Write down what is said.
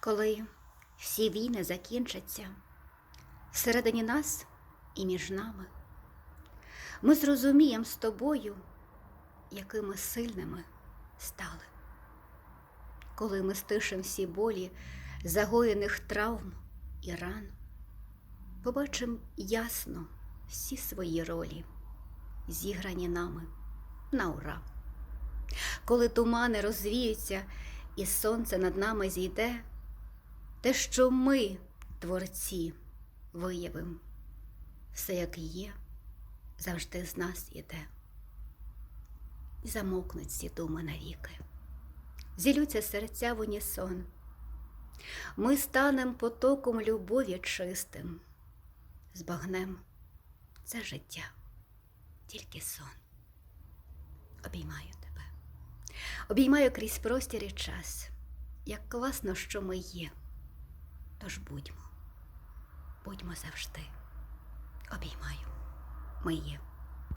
Коли всі війни закінчаться всередині нас і між нами, ми зрозуміємо з тобою, якими сильними стали. Коли ми стишимо всі болі загоєних травм і ран, побачимо ясно всі свої ролі, зіграні нами на ура. Коли тумани розвіються і сонце над нами зійде, те, що ми, творці, виявим, все, як є, завжди з нас іде. І замовкнуть ці думи навіки, зілються серця в унісон. Ми станем потоком любові чистим, збагнем це життя, тільки сон. Обіймаю тебе, обіймаю крізь простір і час. Як класно, що ми є. Тож будьмо, будьмо завжди. Обіймаю, ми є.